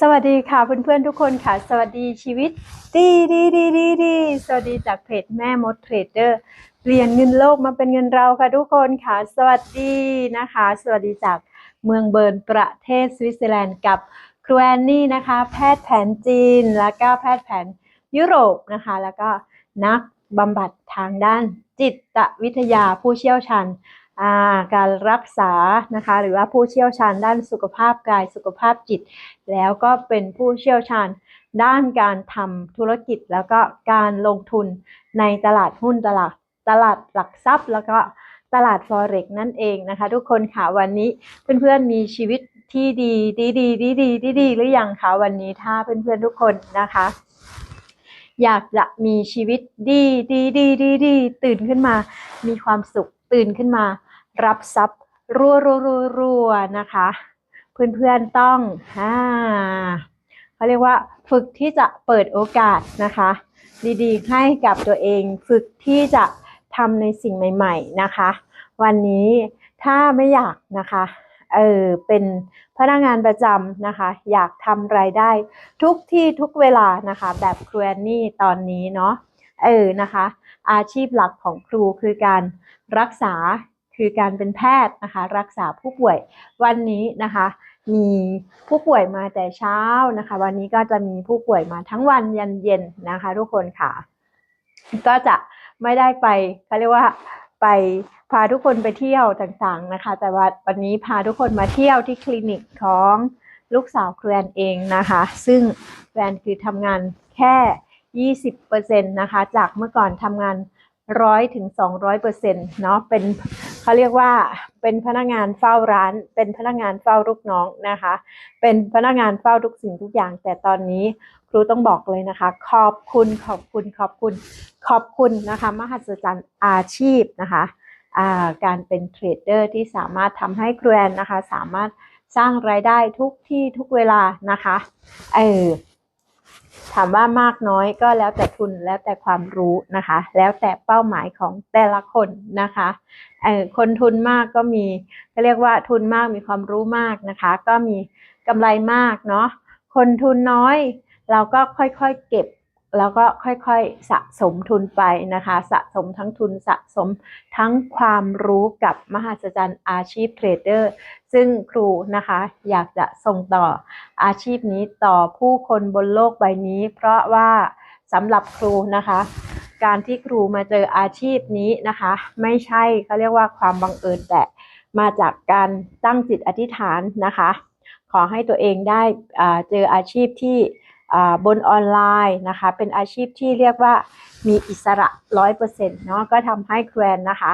สวัสดีค่ะเพื่อนๆทุกคนค่ะ สวัสดีชีวิต ดีดีดีดีดีสวัสดีจากเพจแม่มดเทรดเดอร์เปลี่ยนเงินโลกมาเป็นเงินเราค่ะทุกคนค่ะ สวัสดีนะคะ สวัสดีจากเมืองเบิร์นประเทศสวิตเซอร์แลนด์กับครูแอนนี่นะคะ แพทย์แผนจีน แล้วก็แพทย์แผนยุโรปนะคะ แล้วก็นักบำบัดทางด้านจิตวิทยาผู้เชี่ยวชาญ การรักษานะคะหรือว่าผู้เชี่ยวชาญด้านสุขภาพกายสุขภาพจิต แล้วก็เป็นผู้เชี่ยวชาญด้านการทำธุรกิจ แล้วก็การลงทุนในตลาดหุ้นตลาดตลาดหลักทรัพย์ แล้วก็ตลาด forex นั่นเองนะคะ ทุกคนค่ะวันนี้เพื่อนๆมีชีวิตที่ดีดีดีดีดีดีดีหรือยังคะวันนี้ถ้าเพื่อนๆทุกคนนะคะ อยากจะมีชีวิตดีดีดีดีดีตื่นขึ้นมา มีความสุขตื่นขึ้นมา รับทรัพย์รัวรัวรัวรัวนะคะ เพื่อนๆต้องอ่าเขาเรียกว่าฝึกที่จะเปิดโอกาสนะคะ ดีๆ ให้กับตัวเอง ฝึกที่จะทำในสิ่งใหม่ ๆนะคะ วันนี้ถ้าไม่อยากนะคะเออเป็นพนักงานประจำนะคะ อยากทำรายได้ทุกที่ทุกเวลานะคะ แบบครูแอนนี่ตอนนี้เนาะเออนะคะ อาชีพหลักของครูคือการรักษา คือการเป็นแพทย์นะคะรักษาผู้ป่วยวันนี้นะคะ มีผู้ป่วยมาแต่เช้านะคะ วันนี้ก็จะมีผู้ป่วยมาทั้งวันยันเย็นนะคะ ทุกคนค่ะ ก็จะไม่ได้ไปเขาเรียกว่าไปพาทุกคนไปเที่ยวต่างๆนะคะ แต่ว่าวันนี้พาทุกคนมาเที่ยวที่คลินิกของลูกสาวครูแอนเองนะคะ ซึ่งแวนคือทำงานแค่ 20%นะคะ จากเมื่อก่อนทำงานร้อยถึงสองร้อยเปอร์เซ็นต์เนาะเป็น เขาเรียกว่าเป็นพนักงานเฝ้าร้าน เป็นพนักงานเฝ้าลูกน้องนะคะ เป็นพนักงานเฝ้าทุกสิ่งทุกอย่าง แต่ตอนนี้ครูต้องบอกเลยนะคะ ขอบคุณขอบคุณขอบคุณขอบคุณนะคะ มหัศจรรย์อาชีพนะคะาการเป็นเทรดเดอร์ที่สามารถทำให้ครูแอนนะคะ สามารถสร้างรายได้ทุกที่ทุกเวลานะคะเออ ถามว่ามากน้อยก็แล้วแต่ทุนแล้วแต่ความรู้นะคะ แล้วแต่เป้าหมายของแต่ละคนนะคะคนทุนมากก็มีก็เรียกว่าทุนมากมีความรู้มากนะคะ ก็มีกำไรมากเนาะคนทุนน้อย เราก็ค่อยๆเก็บแล้วก็ค่อยๆสะสมทุนไปนะคะ สะสมทั้งทุนสะสมทั้งความรู้กับมหัศจรรย์อาชีพเทรดเดอร์ ซึ่งครูนะคะอยากจะส่งต่อ อาชีพนี้ต่อผู้คนบนโลกใบนี้ เพราะว่าสำหรับครูนะคะ การที่ครูมาเจออาชีพนี้นะคะ ไม่ใช่เขาเรียกว่าความบังเอิญแต่มาจากการตั้งจิตอธิษฐานนะคะ ขอให้ตัวเองได้เจออาชีพที่บนออนไลน์นะคะ เป็นอาชีพที่เรียกว่ามีอิสระร้อยเปอร์เซ็นต์เนาะก็ทำให้แควนนะคะ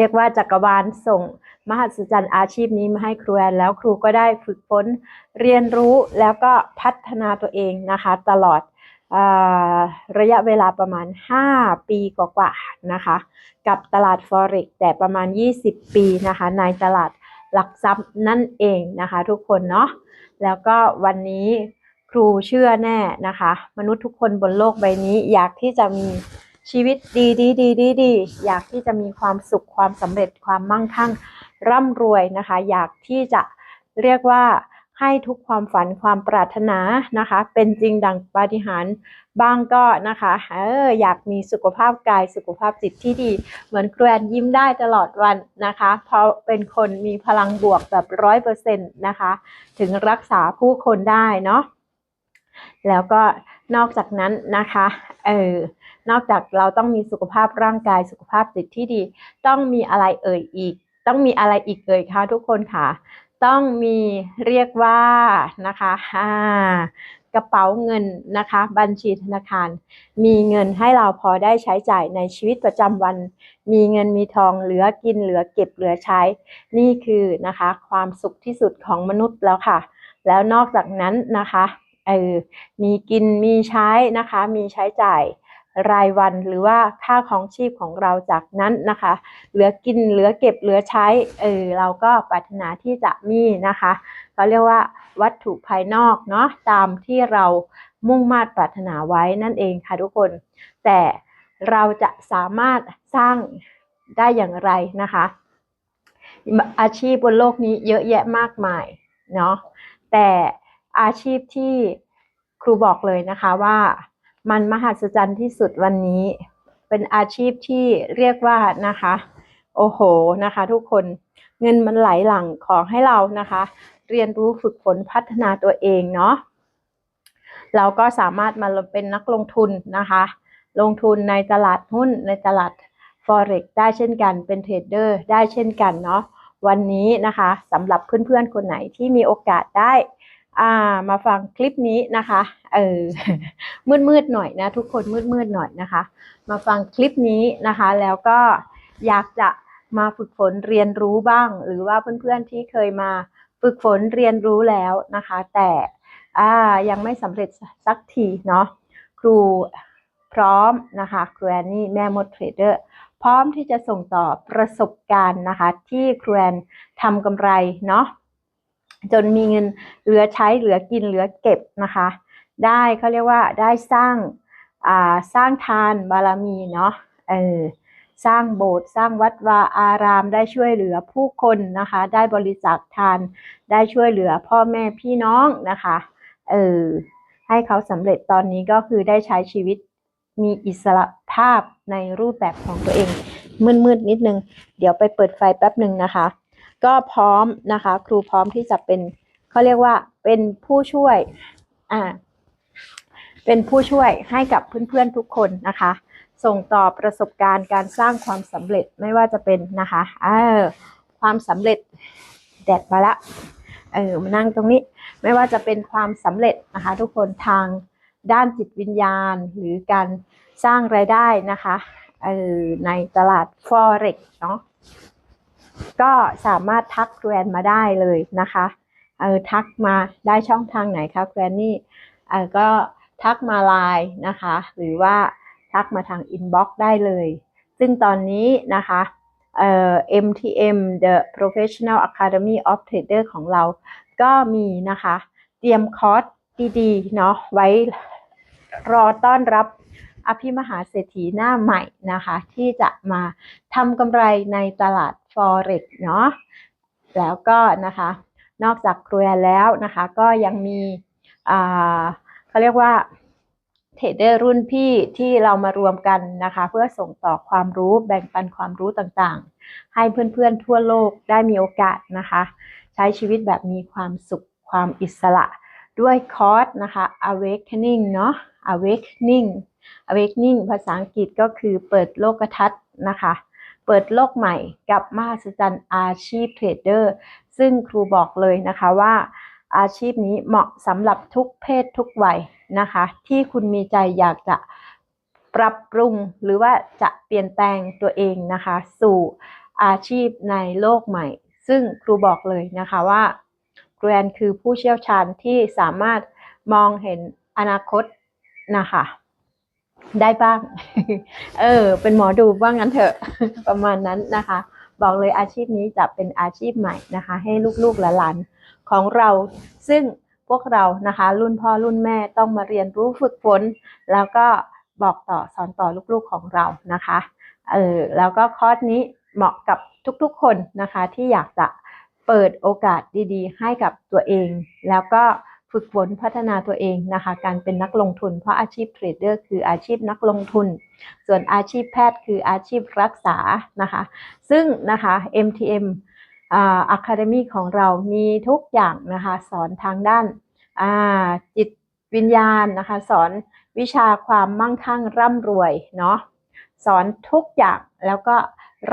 เรียกว่าจักรวาลส่งมหัศจรรย์อาชีพนี้มาให้ครูแอนแล้วครูก็ได้ฝึกฝนเรียนรู้แล้วก็พัฒนาตัวเองนะคะ ตลอดอระยะเวลาประมาณ 5 ปีกว่าๆนะคะ กับตลาด Forex แต่ประมาณ 20 ปีนะคะ ในตลาดหลักทรัพย์นั่นเองนะคะ ทุกคนเนาะแล้วก็วันนี้ครูเชื่อแน่นะคะ มนุษย์ทุกคนบนโลกใบนี้อยากที่จะมี ชีวิตดีดีดีดีดีอยากที่จะมีความสุขความสำเร็จความมั่งคั่งร่ำรวยนะคะ อยากที่จะเรียกว่าให้ทุกความฝันความปรารถนานะคะ เป็นจริงดังปาฏิหาริย์บ้างก็นะคะเอออยากมีสุขภาพกายสุขภาพจิตที่ดี เหมือนแกรนยิ้มได้ตลอดวันนะคะ เพราะเป็นคนมีพลังบวกแบบร้อยเปอร์เซ็นต์นะคะ ถึงรักษาผู้คนได้เนาะแล้วก็ นอกจากนั้นนะคะเออนอกจากเราต้องมีสุขภาพร่างกายสุขภาพจิตที่ดี ต้องมีอะไรเอ่ยอีก ต้องมีอะไรอีกเอ่ยคะทุกคนค่ะ ต้องมีเรียกว่านะคะอ่ากระเป๋าเงินนะคะ บัญชีธนาคาร มีเงินให้เราพอได้ใช้จ่ายในชีวิตประจำวัน มีเงินมีทองเหลือกินเหลือเก็บเหลือใช้ นี่คือนะคะ ความสุขที่สุดของมนุษย์แล้วค่ะ แล้วนอกจากนั้นนะคะ เออมีกินมีใช้นะคะ มีใช้จ่ายรายวันหรือว่าค่าของชีพของเราจากนั้นนะคะ เหลือกินเหลือเก็บเหลือใช้เออเราก็ปรารถนาที่จะมีนะคะเขาเรียกว่าวัตถุภายนอกเนาะตามที่เรามุ่งมา่ปรารถนาไว้นั่นเองค่ะทุกคน แต่เราจะสามารถสร้างได้อย่างไรนะคะ อาชีพบนโลกนี้เยอะแยะมากมายเนาะแต่ อาชีพที่ครูบอกเลยนะคะว่ามันมหัศจรรย์ที่สุดวันนี้ เป็นอาชีพที่เรียกว่านะคะ โอ้โหนะคะ ทุกคนเงินมันไหลหลังขอให้เรานะคะ เรียนรู้ฝึกฝนพัฒนาตัวเองเนาะเราก็สามารถมาเป็นนักลงทุนนะคะ ลงทุนในตลาดหุ้นในตลาด Forex ได้เช่นกันเป็นเทรดเดอร์ได้เช่นกันเนาะวันนี้นะคะสำหรับเพื่อนๆคนไหนที่มีโอกาสได้ อ่ามาฟังคลิปนี้นะคะเออมืดๆหน่อยนะ ทุกคนมืดๆหน่อยนะคะ มาฟังคลิปนี้นะคะ แล้วก็อยากจะมาฝึกฝนเรียนรู้บ้าง หรือว่าเพื่อนๆที่เคยมาฝึกฝนเรียนรู้แล้วนะคะ แต่อ่ายังไม่สำเร็จสักทีเนาะครูพร้อมนะคะครูแอนนี่แม่มดเทรดเดอร์พร้อมที่จะส่งต่อประสบการณ์นะคะ ที่ครูแอนทำกำไรเนาะ จนมีเงินเหลือใช้เหลือกินเหลือเก็บนะคะ ได้เขาเรียกว่าได้สร้างอ่าสร้างทานบารมีเนาะเออสร้างโบสถ์สร้างวัดวาอารามได้ช่วยเหลือผู้คนนะคะ ได้บริจาคทานได้ช่วยเหลือพ่อแม่พี่น้องนะคะเออให้เขาสำเร็จตอนนี้ก็คือได้ใช้ชีวิตมีอิสระภาพในรูปแบบของตัวเองมืดๆนิดนึง เดี๋ยวไปเปิดไฟแป๊บหนึ่งนะคะ ก็พร้อมนะคะ ครูพร้อมที่จะเป็นเขาเรียกว่าเป็นผู้ช่วยอ่าเป็นผู้ช่วยให้กับเพื่อนๆทุกคนนะคะ ส่งต่อประสบการณ์การสร้างความสำเร็จไม่ว่าจะเป็นนะคะเออความสำเร็จแดดมาละเออมานั่งตรงนี้ไม่ว่าจะเป็นความสำเร็จนะคะ ทุกคนทางด้านจิตวิญญาณหรือการสร้างรายได้นะคะเออในตลาด Forex เนาะ ก็สามารถทักแกรนมาได้เลยนะคะเออทักมาได้ช่องทางไหนคะแกรนนี่เออก็ทักมาไลน์นะคะ หรือว่าทักมาทางอินบ็อกซ์ได้เลย ซึ่งตอนนี้นะคะเอ่อ MTM The Professional Academy of Trader ของเรา ก็มีนะคะ เตรียมคอร์สดีๆ เนาะไว้รอต้อนรับ อภิมหาเศรษฐีหน้าใหม่นะคะ ที่จะมาทำกำไรในตลาด Forex เนาะแล้วก็นะคะ นอกจากครัวแล้วนะคะ ก็ยังมีเขาเรียกว่าเทรดเดอร์รุ่นพี่ที่เรามารวมกันนะคะ เพื่อส่งต่อความรู้แบ่งปันความรู้ต่างๆ ให้เพื่อนๆทั่วโลกได้มีโอกาสนะคะ ใช้ชีวิตแบบมีความสุขความอิสระด้วยคอร์สนะคะ awakening เนาะ awakening awakening ภาษาอังกฤษก็คือเปิดโลกทัศน์นะคะ เปิดโลกใหม่กับมหัศจรรย์อาชีพเทรดเดอร์ ซึ่งครูบอกเลยนะคะว่าอาชีพนี้เหมาะสำหรับทุกเพศทุกวัยนะคะ ที่คุณมีใจอยากจะปรับปรุงหรือว่าจะเปลี่ยนแปลงตัวเองนะคะ สู่อาชีพในโลกใหม่ ซึ่งครูบอกเลยนะคะว่าแกรนคือผู้เชี่ยวชาญที่สามารถมองเห็นอนาคตนะคะ ได้บ้าง เออ เป็นหมอดูว่างั้นเถอะ ประมาณนั้นนะคะ บอกเลยอาชีพนี้จะเป็นอาชีพใหม่นะคะ ให้ลูกๆหลานของเรา ซึ่งพวกเรานะคะ รุ่นพ่อรุ่นแม่ต้องมาเรียนรู้ฝึกฝนแล้วก็บอกต่อสอนต่อลูกๆของเรานะคะ เออ แล้วก็คอร์สนี้เหมาะกับทุกๆคนนะคะที่อยากจะเปิดโอกาสดีๆ ให้กับตัวเอง แล้วก็ ฝึกฝนพัฒนาตัวเองนะคะ การเป็นนักลงทุน เพราะอาชีพเทรดเดอร์คืออาชีพนักลงทุน ส่วนอาชีพแพทย์คืออาชีพรักษานะคะ ซึ่งนะคะ MTM อ่า Academy ของเรามีทุกอย่างนะคะ สอนทางด้านาจิตวิญญาณนะคะ สอนวิชาความมั่งคั่งร่ำรวยเนาะสอนทุกอย่างแล้วก็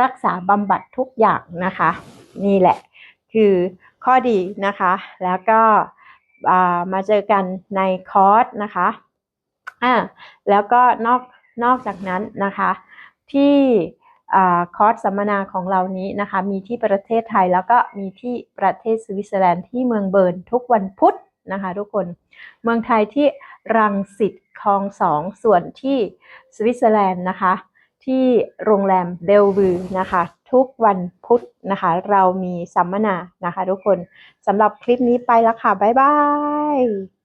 รักษาบำบัดทุกอย่างนะคะ นี่แหละ คือข้อดีนะคะแล้วก็ มาเจอกันในคอร์สนะคะอ่าแล้วก็นอกนอกจากนั้นนะคะที่คอร์สสัมมนาของเรานี้นะคะมีที่ประเทศไทยแล้วก็มีที่ประเทศสวิตเซอร์แลนด์ที่เมืองเบิร์นทุกวันพุธนะคะทุกคนเมืองไทยที่รังสิตคลองสองส่วนที่สวิตเซอร์แลนด์นะคะที่โรงแรมเบลวูนะคะ ทุกวันพุธนะคะ เรามีสัมมนานะคะทุกคนสำหรับคลิปนี้ไปแล้วค่ะ บ๊ายบาย